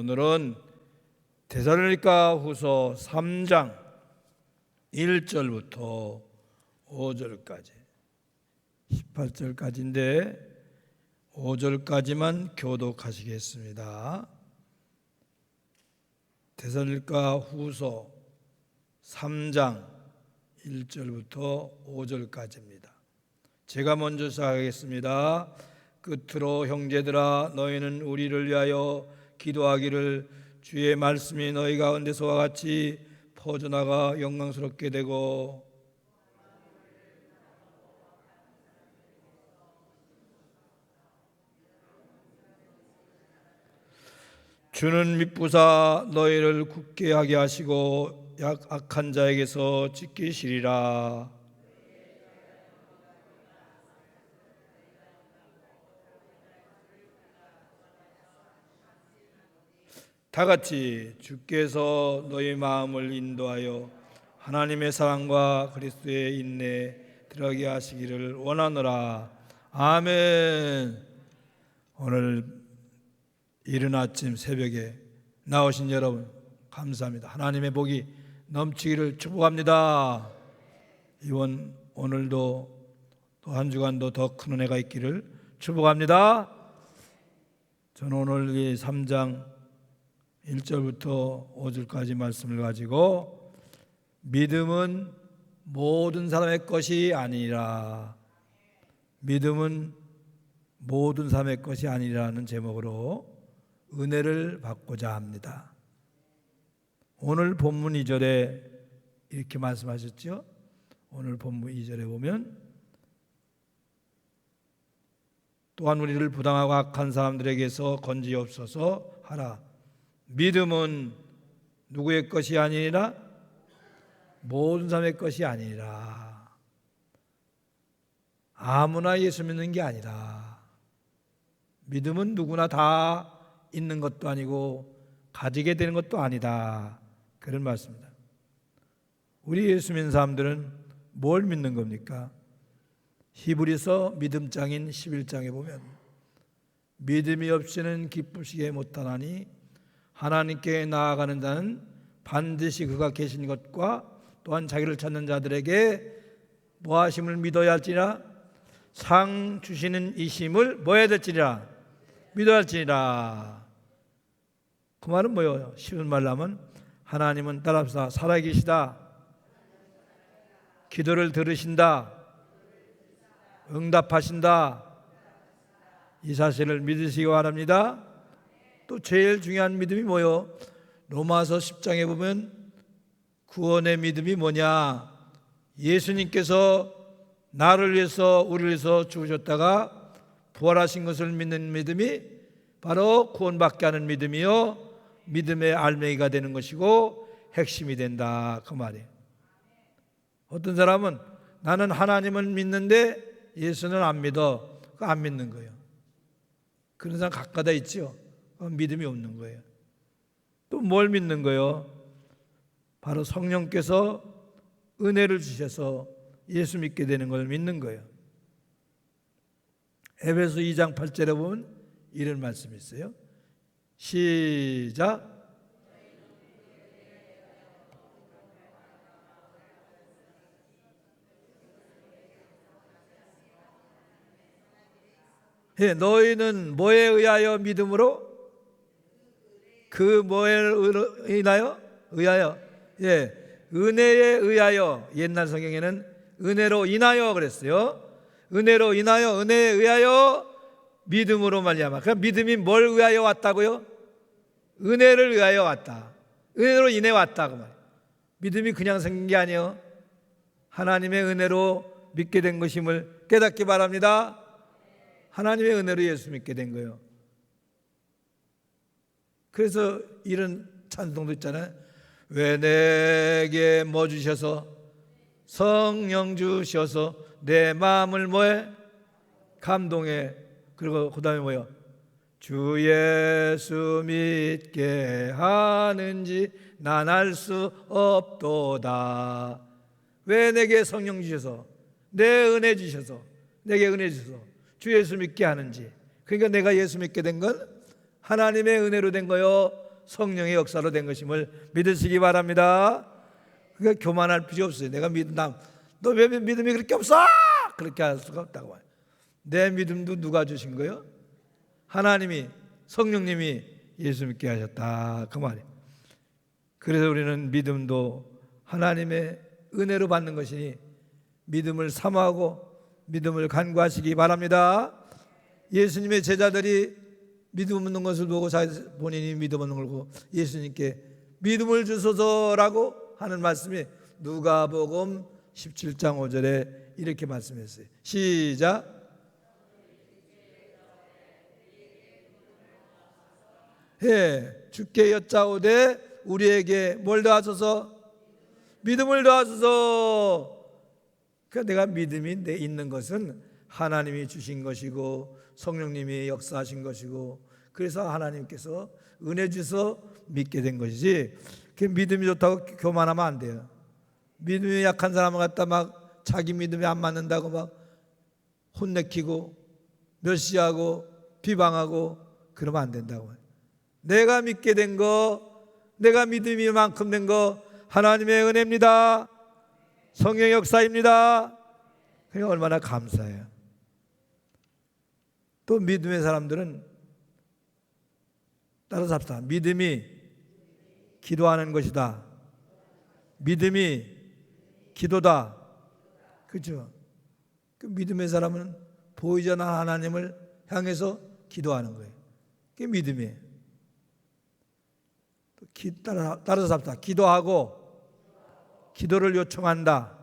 오늘은 데살로니가 후서 3장 1절부터 5절까지 18절까지인데 5절까지만 교독하시겠습니다. 데살로니가 후서 3장 1절부터 5절까지입니다. 제가 먼저 시작하겠습니다. 끝으로 형제들아 너희는 우리를 위하여 기도하기를 주의 말씀이 너희 가운데서와 같이 퍼져나가 영광스럽게 되고 주는 믿부사 너희를 굳게 하게 하시고 약 악한 자에게서 지키시리라. 다 같이 주께서 너희 마음을 인도하여 하나님의 사랑과 그리스도의 인내 들어가게 하시기를 원하노라. 아멘. 오늘 이른 아침 새벽에 나오신 여러분 감사합니다. 하나님의 복이 넘치기를 축복합니다. 이번 오늘도 또 한 주간도 더 큰 은혜가 있기를 축복합니다. 저는 오늘 이 3장 1절부터 5절까지 말씀을 가지고 믿음은 모든 사람의 것이 아니라 믿음은 모든 사람의 것이 아니라는 제목으로 은혜를 받고자 합니다. 오늘 본문 2절에 이렇게 말씀하셨죠? 오늘 본문 2절에 보면 또한 우리를 부당하고 악한 사람들에게서 건지옵소서 하라. 믿음은 누구의 것이 아니라 모든 사람의 것이 아니라 아무나 예수 믿는 게 아니라 믿음은 누구나 다 있는 것도 아니고 가지게 되는 것도 아니다. 그런 말씀입니다. 우리 예수 믿는 사람들은 뭘 믿는 겁니까? 히브리서 믿음장인 11장에 보면 믿음이 없이는 기쁘시게 못하나니 하나님께 나아가는 자는 반드시 그가 계신 것과 또한 자기를 찾는 자들에게 뭐하심을 믿어야 할지라? 상 주시는 이심을 뭐해야 될지라? 믿어야 할지라. 그 말은 뭐예요? 쉬운 말로 하면 하나님은 따라합시다. 살아계시다. 기도를 들으신다. 응답하신다. 이 사실을 믿으시기 바랍니다 또 제일 중요한 믿음이 뭐요? 로마서 10장에 보면 구원의 믿음이 뭐냐? 예수님께서 나를 위해서 우리를 위해서 죽으셨다가 부활하신 것을 믿는 믿음이 바로 구원받게 하는 믿음이요. 믿음의 알맹이가 되는 것이고 핵심이 된다 그 말이에요. 어떤 사람은 나는 하나님을 믿는데 예수는 안 믿어. 안 믿는 거예요. 그런 사람 각가다 있죠. 믿음이 없는 거예요. 또 뭘 믿는 거예요? 바로 성령께서 은혜를 주셔서 예수 믿게 되는 걸 믿는 거예요. 에베소 2장 8절에 보면 이런 말씀이 있어요. 시작. 예, 너희는 뭐에 의하여 믿음으로 그 뭐에 의하여 의하여 예 은혜에 의하여 옛날 성경에는 은혜로 인하여 그랬어요. 은혜로 인하여 은혜에 의하여 믿음으로 말미암아. 그 믿음이 뭘 의하여 왔다고요? 은혜를 의하여 왔다. 은혜로 인해 왔다 그 말. 믿음이 그냥 생긴 게 아니에요. 하나님의 은혜로 믿게 된 것임을 깨닫기 바랍니다. 하나님의 은혜로 예수 믿게 된 거예요. 그래서 이런 찬송도 있잖아요. 왜 내게 뭐 주셔서 성령 주셔서 내 마음을 뭐해 감동해 그리고 그다음에 뭐요? 주 예수 믿게 하는지 난 알 수 없도다. 왜 내게 성령 주셔서 내 은혜 주셔서 내게 은혜 주셔서 주 예수 믿게 하는지 그러니까 내가 예수 믿게 된건 하나님의 은혜로 된 거요 성령의 역사로 된 것임을 믿으시기 바랍니다. 그러니까 교만할 필요 없어요. 내가 믿는다. 너왜 믿음이 그렇게 없어? 그렇게 할 수가 없다고 말해요. 내 믿음도 누가 주신 거예요? 하나님이 성령님이 예수 믿게 하셨다 그 말이에요. 그래서 우리는 믿음도 하나님의 은혜로 받는 것이니 믿음을 사모하고 믿음을 간구하시기 바랍니다. 예수님의 제자들이 믿음 없는 것을 보고 자기 본인이 믿음 없는 걸 보고 예수님께 믿음을 주소서라고 하는 말씀이 누가복음 17장 5절에 이렇게 말씀했어요. 시작. 예, 주께 여짜오되 우리에게 뭘 더하소서 믿음을 더하소서. 그러니까 내가 믿음이 내 있는 것은 하나님이 주신 것이고 성령님이 역사하신 것이고 그래서 하나님께서 은혜 주서 믿게 된 것이지. 그 믿음이 좋다고 교만하면 안 돼요. 믿음이 약한 사람을 갖다 막 자기 믿음이 안 맞는다고 막 혼내키고 멸시하고 비방하고 그러면 안 된다고. 내가 믿게 된 거, 내가 믿음이 만큼 된 거 하나님의 은혜입니다. 성령의 역사입니다. 그게 얼마나 감사해요. 또 믿음의 사람들은 따라서 합시다. 믿음이 기도하는 것이다. 믿음이 기도다. 그죠? 그 믿음의 사람은 보이지 않는 하나님을 향해서 기도하는 거예요. 그게 믿음이에요. 또 기, 따라, 따라서 합시다. 기도하고 기도를 요청한다.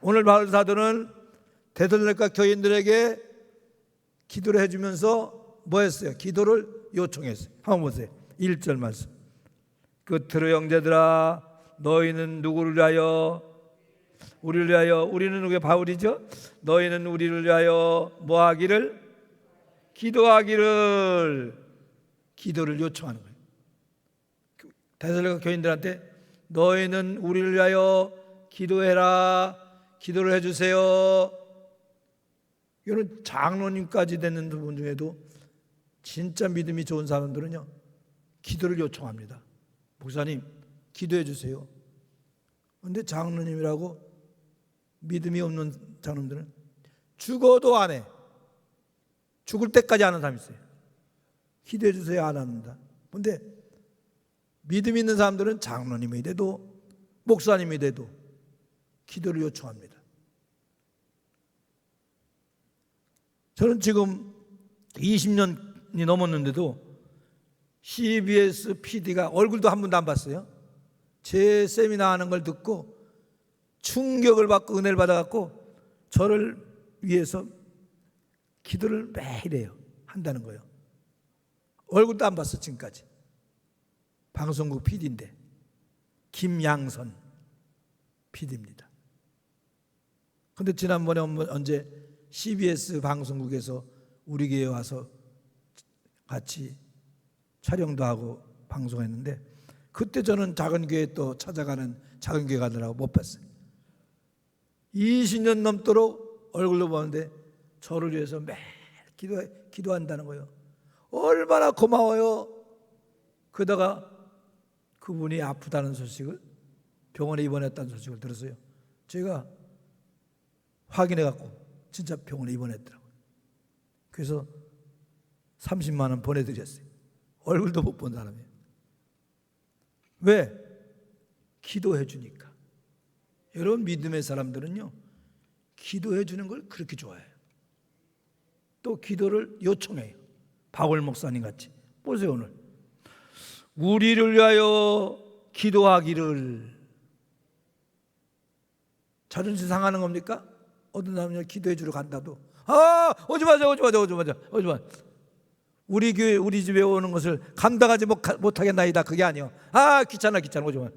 오늘 바울 사도는 대들레과 교인들에게 기도를 해주면서 뭐 했어요? 기도를 요청했어요. 한번 보세요. 1절 말씀. 끝으로 형제들아 너희는 누구를 위하여 우리를 위하여 우리는 누구의 바울이죠? 너희는 우리를 위하여 뭐 하기를 기도하기를 기도를 요청하는 거예요. 대살레가 교인들한테 너희는 우리를 위하여 기도해라. 기도를 해 주세요. 이런 장로님까지 되는 분 중에도 진짜 믿음이 좋은 사람들은요. 기도를 요청합니다. 목사님, 기도해 주세요. 근데 장로님이라고 믿음이 없는 장로들은 죽어도 안 해. 죽을 때까지 하는 사람이 있어요. 기도해 주세요 안 합니다. 근데 믿음 있는 사람들은 장로님이 돼도 목사님이 돼도 기도를 요청합니다. 저는 지금 20년이 넘었는데도 CBS PD가 얼굴도 한 번도 안 봤어요. 제 세미나 하는 걸 듣고 충격을 받고 은혜를 받아갖고 저를 위해서 기도를 매일 해요. 한다는 거예요. 얼굴도 안 봤어, 지금까지. 방송국 PD인데 김양선 PD입니다. 근데 지난번에 언제 CBS 방송국에서 우리 교회 와서 같이 촬영도 하고 방송했는데 그때 저는 작은 교회 또 찾아가는 작은 교회 가느라고 못 봤어요. 20년 넘도록 얼굴로 보는데 저를 위해서 매일 기도, 기도한다는 거예요. 얼마나 고마워요. 그러다가 그분이 아프다는 소식을 병원에 입원했다는 소식을 들었어요. 제가 확인해 갖고 진짜 병원에 입원했더라고요. 그래서 30만 원 보내드렸어요. 얼굴도 못 본 사람이에요. 왜? 기도해 주니까. 여러분 믿음의 사람들은요. 기도해 주는 걸 그렇게 좋아해요. 또 기도를 요청해요. 박월 목사님 같이. 보세요 오늘. 우리를 위하여 기도하기를 자존심 상하는 겁니까? 어떤 사람이 기도해 주러 간다도 아 오지 마세요 오지 마세요 오지 마세요 오지 마 우리 교회 우리 집에 오는 것을 감당하지 못하겠나이다 그게 아니요 아 귀찮아 귀찮아 오지 마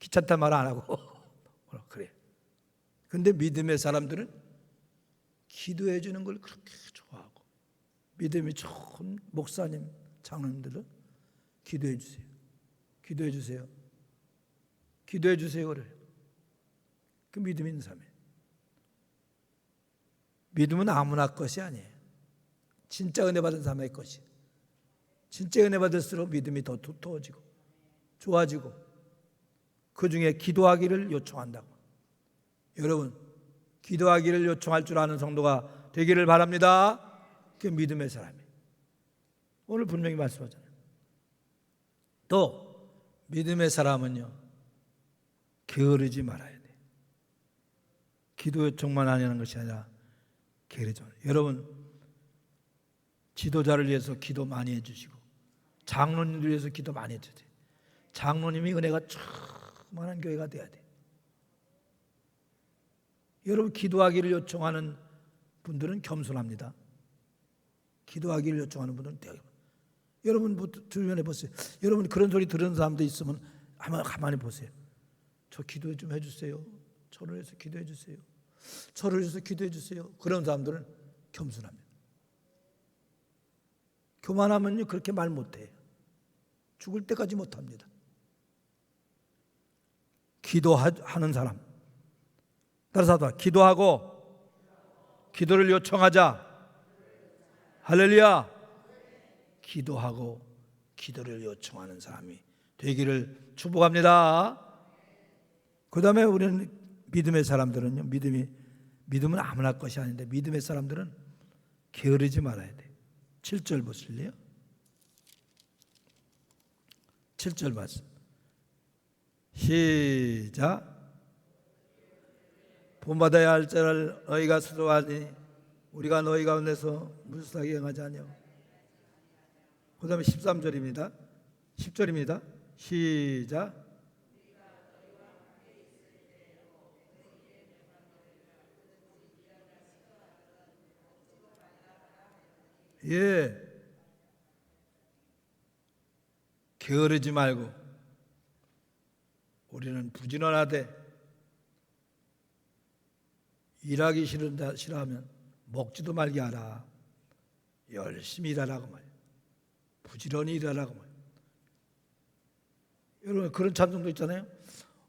귀찮다 말 안 하고 그래 근데 믿음의 사람들은 기도해 주는 걸 그렇게 좋아하고 믿음이 좋은 목사님 장로님들은 기도해 주세요. 기도해 주세요. 기도해 주세요를. 그 믿음 있는 삶이에요. 믿음은 아무나 것이 아니에요. 진짜 은혜 받은 사람의 것이. 진짜 은혜 받을수록 믿음이 더 두터워지고 좋아지고 그 중에 기도하기를 요청한다고. 여러분 기도하기를 요청할 줄 아는 성도가 되기를 바랍니다. 그 믿음의 사람이. 오늘 분명히 말씀하잖아요. 또 믿음의 사람은요 게으르지 말아야 돼. 기도 요청만 하려는 것이 아니라 말아요. 여러분 지도자를 위해서 기도 많이 해주시고 장로님들 위해서 기도 많이 해주세요. 장로님이 은혜가 충만한 교회가 돼야 돼. 여러분 기도하기를 요청하는 분들은 겸손합니다. 기도하기를 요청하는 분들은 되게 여러분 뭐 주변에 보세요. 여러분 그런 소리 들은 사람도 있으면 한번 가만히 보세요. 저 기도 좀 해주세요. 저를 위해서 기도해 주세요. 저를 위해서 기도해 주세요. 그런 사람들은 겸손합니다. 교만하면요 그렇게 말 못해요. 죽을 때까지 못합니다. 기도하는 사람. 따라서 하다 기도하고 기도를 요청하자. 할렐루야. 기도하고 기도를 요청하는 사람이 되기를 축복합니다. 그 다음에 우리는 믿음의 사람들은요. 믿음이 믿음은 아무나 것이 아닌데 믿음의 사람들은 게으르지 말아야 돼. 7절 보실래요? 7절 말씀. 시작. 본받아야 할 자를 너희가 수도하니 우리가 너희 가운데서 무수하게 행하지 아니하고 그 다음에 13절입니다 10절입니다 시작 예 게으르지 말고 우리는 부지런하되 일하기 싫은다 싫어하면 먹지도 말게 하라. 열심히 일하라고 말이야. 부지런히 일하라고 말이야. 여러분 그런 찬송도 있잖아요.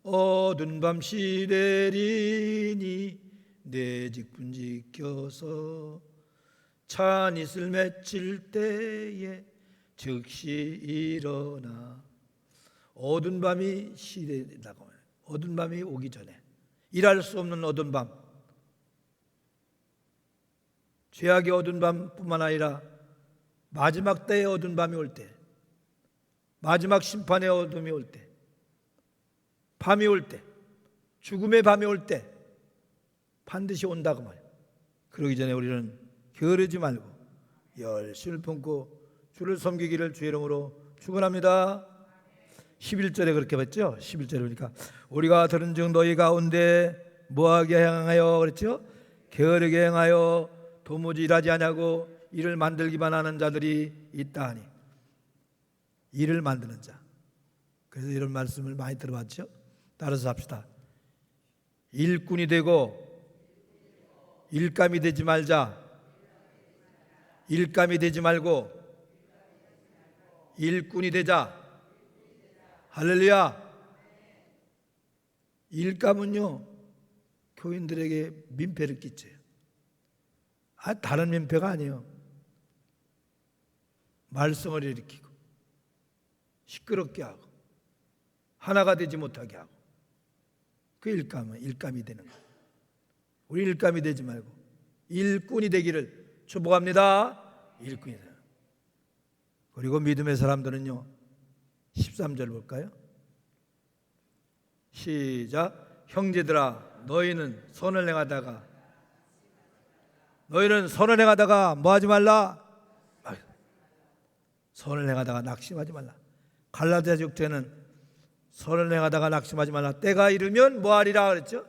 어두운 밤 시래리니 내 직분 지켜서 찬 이슬 맺힐 때에 즉시 일어나 어두운 밤이 말이야. 어두운 밤이 오기 전에 일할 수 없는 어두운 밤 죄악의 어두운 밤뿐만 아니라 마지막 때의 어두운 밤이 올 때, 마지막 심판의 어둠이 올 때, 밤이 올 때, 죽음의 밤이 올 때 반드시 온다고 말이에요. 그러기 전에 우리는 게으르지 말고 열심을 품고 주를 섬기기를 주의 이름으로 축원합니다. 11절에 그렇게 봤죠? 11절에 보니까 우리가 들은 즉 너희 가운데 뭐하게 행하여 그랬죠? 게으르게 행하여 도무지 일하지 않냐고 일을 만들기만 하는 자들이 있다 하니 일을 만드는 자 그래서 이런 말씀을 많이 들어봤죠 따라서 합시다 일꾼이 되고 일감이 되지 말자 일감이 되지 말고 일꾼이 되자 할렐루야 일감은요 교인들에게 민폐를 끼쳐요 아, 다른 민폐가 아니에요. 말썽을 일으키고 시끄럽게 하고 하나가 되지 못하게 하고 그 일감은 일감이 되는 거예요. 우리 일감이 되지 말고 일꾼이 되기를 축복합니다. 일꾼이 되는. 그리고 믿음의 사람들은요. 13절 볼까요? 시작. 형제들아 너희는 선을 행하다가 너희는 선을 행하다가 뭐 하지 말라? 선을 행하다가 낙심하지 말라. 갈라디아 적제는 선을 행하다가 낙심하지 말라. 때가 이르면 뭐 하리라 그랬죠?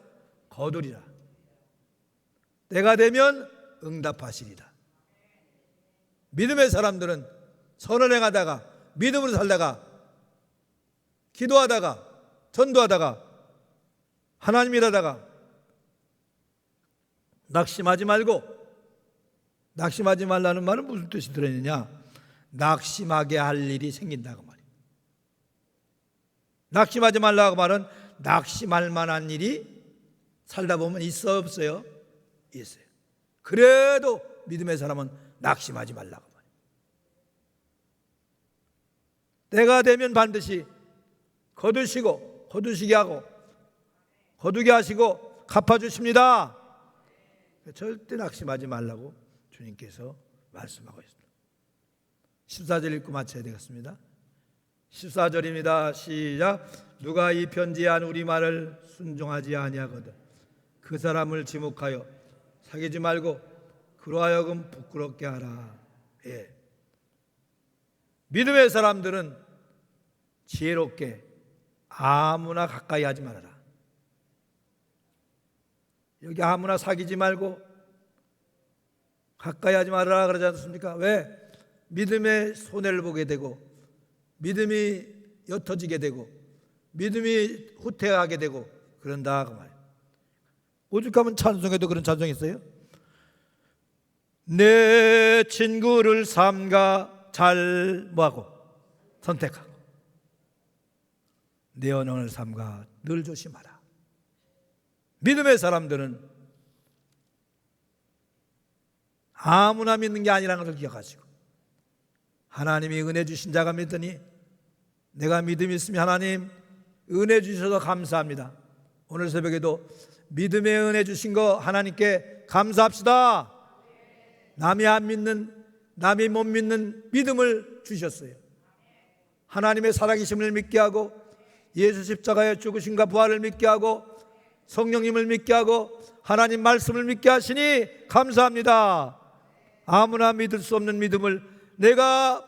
거두리라. 때가 되면 응답하시리라. 믿음의 사람들은 선을 행하다가 믿음으로 살다가 기도하다가 전도하다가 하나님 일하다가 낙심하지 말고 낙심하지 말라는 말은 무슨 뜻이 들어있느냐? 낙심하게 할 일이 생긴다고 말이에요. 낙심하지 말라고 말은 낙심할 만한 일이 살다 보면 있어 없어요? 있어요. 그래도 믿음의 사람은 낙심하지 말라고 말이에요. 때가 되면 반드시 거두시고 거두시게 하고 거두게 하시고 갚아주십니다. 절대 낙심하지 말라고 주님께서 말씀하고 있습니다. 14절 읽고 마쳐야 되겠습니다. 14절입니다. 시작. 누가 이 편지한 우리 말을 순종하지 아니하거든 그 사람을 지목하여 사귀지 말고 그로하여금 부끄럽게 하라. 예. 믿음의 사람들은 지혜롭게 아무나 가까이 하지 말아라. 여기 아무나 사귀지 말고 가까이 하지 말아라 그러지 않습니까? 왜? 믿음의 손해를 보게 되고 믿음이 옅어지게 되고 믿음이 후퇴하게 되고 그런다 그 말. 오죽하면 찬송에도 그런 찬송이 있어요? 내 친구를 삼가 잘 뭐하고 선택하고 내 언어를 삼가 늘 조심하라. 믿음의 사람들은 아무나 믿는 게 아니라는 것을 기억하시고 하나님이 은혜 주신 자가 믿더니 내가 믿음이 있으면 하나님 은혜 주셔서 감사합니다. 오늘 새벽에도 믿음의 은혜 주신 거 하나님께 감사합시다. 남이 안 믿는 남이 못 믿는 믿음을 주셨어요. 하나님의 살아계심을 믿게 하고 예수 십자가의 죽으심과 부활을 믿게 하고 성령님을 믿게 하고 하나님 말씀을 믿게 하시니 감사합니다. 아무나 믿을 수 없는 믿음을 내가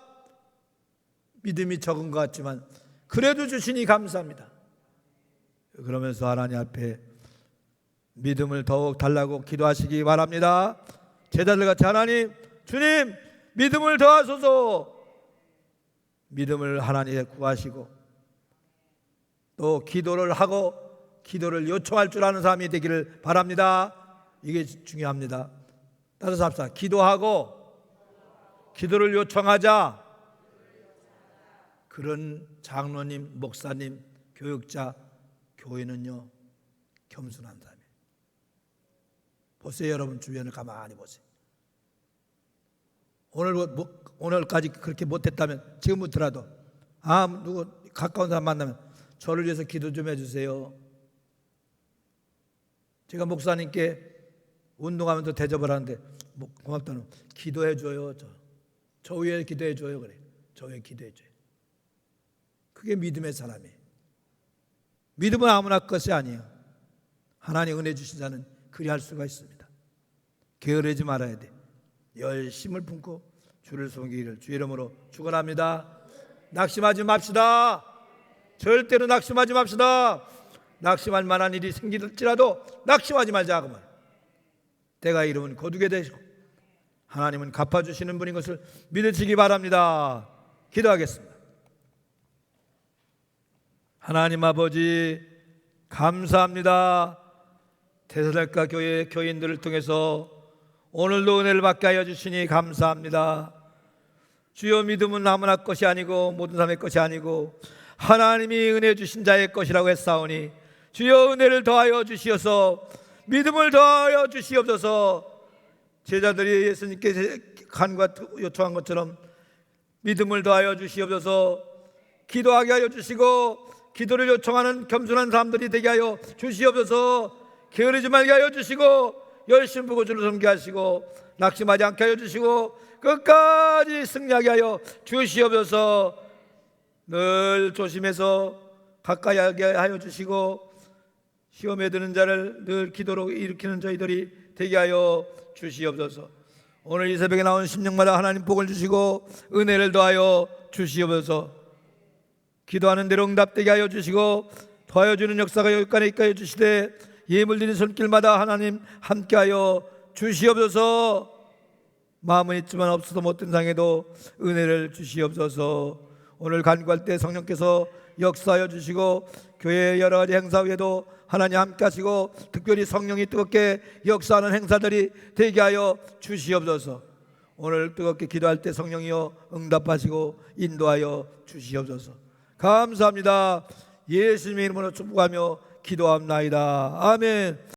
믿음이 적은 것 같지만 그래도 주시니 감사합니다. 그러면서 하나님 앞에 믿음을 더욱 달라고 기도하시기 바랍니다. 제자들 같이 하나님, 주님, 믿음을 더하소서. 믿음을 하나님에 구하시고 또 기도를 하고 기도를 요청할 줄 아는 사람이 되기를 바랍니다. 이게 중요합니다. 따라서 합시다. 기도하고 기도를 요청하자. 그런 장로님, 목사님, 교육자, 교회는요 겸손한 사람이에요. 보세요, 여러분 주변을 가만히 보세요. 오늘 뭐, 오늘까지 그렇게 못했다면 지금부터라도 아 누구 가까운 사람 만나면 저를 위해서 기도 좀 해주세요. 제가 목사님께 운동하면서 대접을 하는데 뭐 고맙다는 기도해 줘요. 저, 저 위에 기도해 줘요. 그래. 저 위에 기도해 줘요. 그게 믿음의 사람이에요. 믿음은 아무나 것이 아니에요. 하나님 은혜 주신 자는 그리할 수가 있습니다. 게으르지 말아야 돼. 열심을 품고 주를 섬기기를 주 이름으로 축원합니다. 낙심하지 맙시다. 절대로 낙심하지 맙시다. 낙심할 만한 일이 생길지라도 낙심하지 말자 그 말. 때가 이르면 거두게 되시고 하나님은 갚아 주시는 분인 것을 믿으시기 바랍니다. 기도하겠습니다. 하나님 아버지 감사합니다. 대사달과 교회 교인들을 통해서 오늘도 은혜를 받게 하여 주시니 감사합니다. 주여 믿음은 아무나 것이 아니고 모든 사람의 것이 아니고 하나님이 은혜 주신 자의 것이라고 했사오니 주여 은혜를 더하여 주시어서 믿음을 더하여 주시옵소서. 제자들이 예수님께 간과 요청한 것처럼 믿음을 더하여 주시옵소서. 기도하게 하여 주시고 기도를 요청하는 겸손한 사람들이 되게 하여 주시옵소서. 게으르지 말게 하여 주시고 열심히 보고 주를 섬게 하시고 낙심하지 않게 하여 주시고 끝까지 승리하게 하여 주시옵소서. 늘 조심해서 가까이 하게 하여 주시고 시험에 드는 자를 늘 기도로 일으키는 저희들이 되게 하여 주시옵소서. 오늘 이 새벽에 나온 심령마다 하나님 복을 주시고 은혜를 더하여 주시옵소서. 기도하는 대로 응답되게 하여 주시고 더하여 주는 역사가 여기까지 있게 하여 주시되 예물 드린 손길마다 하나님 함께하여 주시옵소서. 마음은 있지만 없어도 못된 상에도 은혜를 주시옵소서. 오늘 간구할 때 성령께서 역사하여 주시고 교회 여러 가지 행사 위에도 하나님 함께 하시고 특별히 성령이 뜨겁게 역사하는 행사들이 되게 하여 주시옵소서. 오늘 뜨겁게 기도할 때 성령이여 응답하시고 인도하여 주시옵소서. 감사합니다. 예수님의 이름으로 축복하며 기도합나이다. 아멘